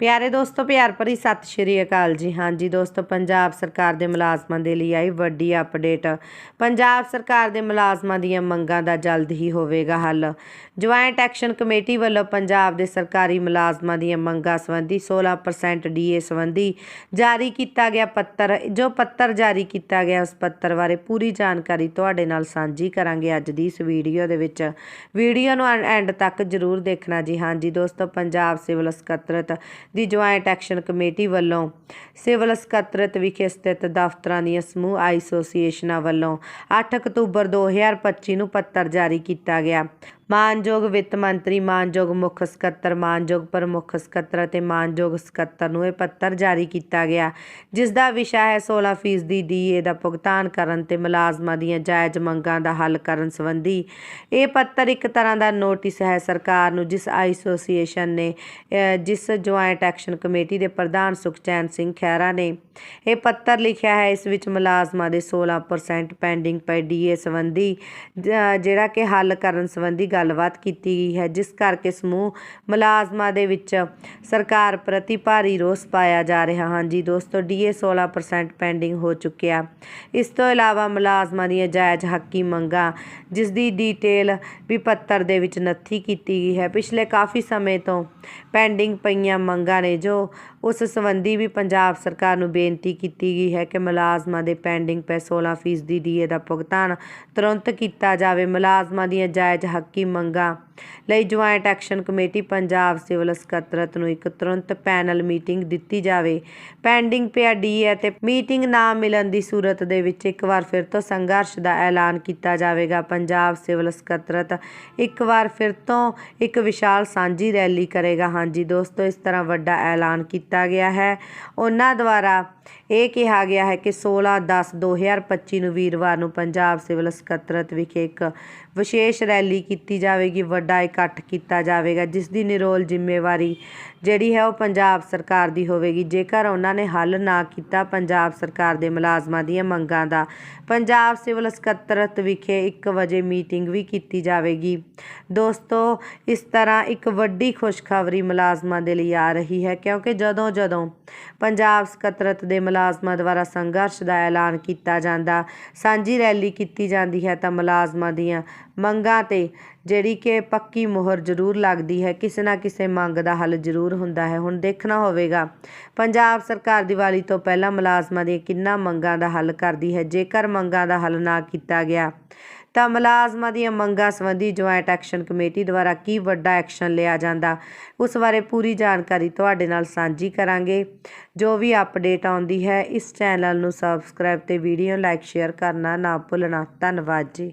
ਪਿਆਰੇ ਦੋਸਤੋ, ਪਿਆਰ ਭਰੀ ਸਤਿ ਸ਼੍ਰੀ ਅਕਾਲ ਜੀ। ਹਾਂਜੀ ਦੋਸਤੋ, ਪੰਜਾਬ ਸਰਕਾਰ ਦੇ ਮੁਲਾਜ਼ਮਾਂ ਦੇ ਲਈ ਆਈ ਵੱਡੀ ਅਪਡੇਟ ਪੰਜਾਬ ਸਰਕਾਰ ਦੇ ਮੁਲਾਜ਼ਮਾਂ ਦੀਆਂ ਮੰਗਾਂ ਦਾ ਜਲਦ ਹੀ ਹੋਵੇਗਾ ਹੱਲ। ਜੁਆਇੰਟ ਐਕਸ਼ਨ ਕਮੇਟੀ ਵੱਲੋਂ ਪੰਜਾਬ ਦੇ ਸਰਕਾਰੀ ਮੁਲਾਜ਼ਮਾਂ ਦੀਆਂ ਮੰਗਾਂ ਸੰਬੰਧੀ 16% ਡੀਏ ਸੰਬੰਧੀ ਜਾਰੀ ਕੀਤਾ ਗਿਆ ਪੱਤਰ। ਜੋ ਪੱਤਰ ਜਾਰੀ ਕੀਤਾ ਗਿਆ, ਉਸ ਪੱਤਰ ਬਾਰੇ ਪੂਰੀ ਜਾਣਕਾਰੀ ਤੁਹਾਡੇ ਨਾਲ ਸਾਂਝੀ ਕਰਾਂਗੇ ਅੱਜ ਦੀ ਇਸ ਵੀਡੀਓ ਦੇ ਵਿੱਚ। ਵੀਡੀਓ ਨੂੰ ਐਂਡ ਤੱਕ ਜਰੂਰ ਦੇਖਣਾ ਜੀ। ਹਾਂਜੀ ਦੋਸਤੋ, ਪੰਜਾਬ ਸਿਵਲ ਸਕੱਤਰਤ ਦੀ ਜੁਆਇੰਟ ਐਕਸ਼ਨ ਕਮੇਟੀ ਵੱਲੋਂ ਸਿਵਲ ਸਕੱਤਰਤ ਵਿਖੇ ਸਥਿਤ ਦਫ਼ਤਰਾਂ ਦੀਆਂ ਸਮੂਹ ਐਸੋਸੀਏਸ਼ਨਾਂ ਵੱਲੋਂ 8 ਅਕਤੂਬਰ 2025 ਨੂੰ ਪੱਤਰ ਜਾਰੀ ਕੀਤਾ ਗਿਆ। ਮਾਨਯੋਗ ਵਿੱਤ ਮੰਤਰੀ, ਮਾਨਯੋਗ ਮੁੱਖ ਸਕੱਤਰ, ਮਾਨਯੋਗ ਪ੍ਰਮੁੱਖ ਸਕੱਤਰ ਅਤੇ ਮਾਨਯੋਗ ਸਕੱਤਰ ਨੂੰ ਇਹ ਪੱਤਰ ਜਾਰੀ ਕੀਤਾ ਗਿਆ ਜਿਸ ਦਾ ਵਿਸ਼ਾ ਹੈ 16% ਦੀ ਡੀਏ ਦਾ ਭੁਗਤਾਨ ਕਰਨ ਤੇ ਮੁਲਾਜ਼ਮਾਂ ਦੀਆਂ ਜਾਇਜ਼ ਮੰਗਾਂ ਦਾ ਹੱਲ ਕਰਨ ਸੰਬੰਧੀ। ਇਹ ਪੱਤਰ ਇੱਕ ਤਰ੍ਹਾਂ ਦਾ ਨੋਟਿਸ ਹੈ ਸਰਕਾਰ ਨੂੰ, ਜਿਸ ਐਸੋਸੀਏਸ਼ਨ ਨੇ ਜਿਸ ਜੁਆਇੰਟ ਐਕਸ਼ਨ ਕਮੇਟੀ ਦੇ ਪ੍ਰਧਾਨ ਸੁਖਚੈਨ ਸਿੰਘ ਖਹਿਰਾ ਨੇ ਇਹ ਪੱਤਰ ਲਿਖਿਆ ਹੈ। ਇਸ ਵਿੱਚ ਮੁਲਾਜ਼ਮਾਂ ਦੇ 16% ਪੈਂਡਿੰਗ ਪਏ ਡੀਏ ਸੰਬੰਧੀ ਜਿਹੜਾ ਕਿ ਹੱਲ ਕਰਨ ਸੰਬੰਧੀ ਗੱਲਬਾਤ ਕੀਤੀ ਗਈ ਹੈ, ਜਿਸ ਕਰਕੇ ਸਮੂਹ ਮੁਲਾਜ਼ਮਾਂ ਦੇ ਵਿੱਚ ਸਰਕਾਰ ਪ੍ਰਤੀ ਭਾਰੀ ਰੋਸ ਪਾਇਆ ਜਾ ਰਿਹਾ ਹਾਂ। ਜੀ ਦੋਸਤੋ, ਡੀਏ 16% ਪੈਂਡਿੰਗ ਹੋ ਚੁੱਕਿਆ। ਇਸ ਤੋਂ ਇਲਾਵਾ ਮੁਲਾਜ਼ਮਾਂ ਦੀਆਂ ਜਾਇਜ਼ ਹੱਕੀ ਮੰਗਾਂ, ਜਿਸ ਦੀ ਡਿਟੇਲ ਵੀ ਪੱਤਰ ਦੇ ਵਿੱਚ ਨੱਥੀ ਕੀਤੀ ਗਈ ਹੈ, ਪਿਛਲੇ ਕਾਫੀ ਸਮੇਂ ਤੋਂ ਪੈਂਡਿੰਗ ਪਈਆਂ ਮੰਗਾਂ ਨੇ, ਜੋ ਉਸ ਸੰਬੰਧੀ ਵੀ ਪੰਜਾਬ ਸਰਕਾਰ ਨੂੰ ਬੇਨਤੀ ਕੀਤੀ ਗਈ ਹੈ ਕਿ ਮੁਲਾਜ਼ਮਾਂ ਦੇ ਪੈਂਡਿੰਗ ਪੈ 16% ਦੀ ਡੀਏ ਦਾ ਭੁਗਤਾਨ ਤੁਰੰਤ ਕੀਤਾ ਜਾਵੇ। ਮੁਲਾਜ਼ਮਾਂ ਦੀਆਂ ਜਾਇਜ਼ ਹੱਕੀ ਮੰਗਾਂ ਲਈ joint action committee Punjab civil ਸਕੱਤਰਤ ਨੂੰ ਇੱਕ ਤੁਰੰਤ ਪੈਨਲ ਮੀਟਿੰਗ ਦਿੱਤੀ ਜਾਵੇ। ਪੈਂਡਿੰਗ ਪਿਆ ਡੀਏ ਅਤੇ ਮੀਟਿੰਗ ਨਾ ਮਿਲਣ ਦੀ ਸੂਰਤ ਦੇ ਵਿੱਚ ਇੱਕ ਵਾਰ ਫਿਰ ਤੋਂ ਸੰਘਰਸ਼ ਦਾ ਐਲਾਨ ਕੀਤਾ ਜਾਵੇਗਾ। ਪੰਜਾਬ ਸਿਵਲ ਸਕੱਤਰਤ ਇੱਕ ਵਾਰ ਫਿਰ ਤੋਂ ਇੱਕ ਵਿਸ਼ਾਲ ਸਾਂਝੀ ਰੈਲੀ ਕਰੇਗਾ। ਹਾਂਜੀ ਦੋਸਤੋ, ਇਸ ਤਰ੍ਹਾਂ ਵੱਡਾ ਐਲਾਨ ਕੀਤਾ ਗਿਆ ਹੈ। ਉਹਨਾਂ ਦੁਆਰਾ ਇਹ ਕਿਹਾ ਗਿਆ ਹੈ ਕਿ 16 10 2025 ਨੂੰ ਵੀਰਵਾਰ ਨੂੰ ਪੰਜਾਬ ਸਿਵਲ ਸਕੱਤਰਤ ਵਿਖੇ ਇੱਕ ਵਿਸ਼ੇਸ਼ ਰੈਲੀ ਕੀਤੀ ਜਾਵੇਗੀ। ਵੱਡਾ ਇਕੱਠ ਕੀਤਾ ਜਾਵੇਗਾ, ਜਿਸ ਦੀ ਨਿਰੋਲ ਜ਼ਿੰਮੇਵਾਰੀ ਜਿਹੜੀ ਹੈ ਉਹ ਪੰਜਾਬ ਸਰਕਾਰ ਦੀ ਹੋਵੇਗੀ। ਜੇਕਰ ਉਹਨਾਂ ਨੇ ਹੱਲ ਨਾ ਕੀਤਾ, ਪੰਜਾਬ ਸਰਕਾਰ ਦੇ ਮੁਲਾਜ਼ਮਾਂ ਦੀਆਂ ਮੰਗਾਂ ਦਾ, ਪੰਜਾਬ ਸਿਵਲ ਸਕੱਤਰਤ ਵਿਖੇ 1 ਵਜੇ ਮੀਟਿੰਗ ਵੀ ਕੀਤੀ ਜਾਵੇਗੀ। ਦੋਸਤੋ, ਇਸ ਤਰ੍ਹਾਂ ਇੱਕ ਵੱਡੀ ਖੁਸ਼ਖਬਰੀ ਮੁਲਾਜ਼ਮਾਂ ਦੇ ਲਈ ਆ ਰਹੀ ਹੈ, ਕਿਉਂਕਿ ਜਦੋਂ ਜਦੋਂ ਪੰਜਾਬ ਸਕੱਤਰਤ ਦੇ ਮੁਲਾਜ਼ਮਾਂ ਦੁਆਰਾ ਸੰਘਰਸ਼ ਦਾ ਐਲਾਨ ਕੀਤਾ ਜਾਂਦਾ, ਸਾਂਝੀ ਰੈਲੀ ਕੀਤੀ ਜਾਂਦੀ ਹੈ, ਤਾਂ ਮੁਲਾਜ਼ਮਾਂ ਦੀਆਂ ਮੰਗਾਂ ਤੇ ਜਿਹੜੀ ਕਿ ਪੱਕੀ ਮੋਹਰ ਜ਼ਰੂਰ ਲੱਗਦੀ ਹੈ, ਕਿਸੇ ਨਾ ਕਿਸੇ ਮੰਗ ਦਾ ਹੱਲ ਜ਼ਰੂਰ ਹੁੰਦਾ ਹੈ। ਹੁਣ ਦੇਖਣਾ ਹੋਵੇਗਾ, ਪੰਜਾਬ ਸਰਕਾਰ ਦੀਵਾਲੀ ਤੋਂ ਪਹਿਲਾਂ ਮੁਲਾਜ਼ਮਾਂ ਦੀਆਂ ਕਿੰਨਾ ਮੰਗਾਂ ਦਾ ਹੱਲ ਕਰਦੀ ਹੈ? ਜੇਕਰ ਮੰਗਾਂ ਦਾ ਹੱਲ ਨਾ ਕੀਤਾ ਗਿਆ, ਤਾਂ ਮੁਲਾਜ਼ਮਾਂ ਦੀਆਂ ਮੰਗਾਂ ਸੰਬੰਧੀ ਜੁਆਇੰਟ ਐਕਸ਼ਨ ਕਮੇਟੀ ਦੁਆਰਾ ਕੀ ਵੱਡਾ ਐਕਸ਼ਨ ਲਿਆ ਜਾਂਦਾ? ਉਸ ਬਾਰੇ ਪੂਰੀ ਜਾਣਕਾਰੀ ਤੁਹਾਡੇ ਨਾਲ ਸਾਂਝੀ ਕਰਾਂਗੇ। ਜੋ ਵੀ ਅਪਡੇਟ ਆਉਂਦੀ ਹੈ, ਇਸ ਚੈਨਲ ਨੂੰ ਸਬਸਕ੍ਰਾਈਬ ਤੇ ਵੀਡੀਓ ਲਾਈਕ ਸ਼ੇਅਰ ਕਰਨਾ ਨਾ ਭੁੱਲਣਾ। ਧੰਨਵਾਦ ਜੀ।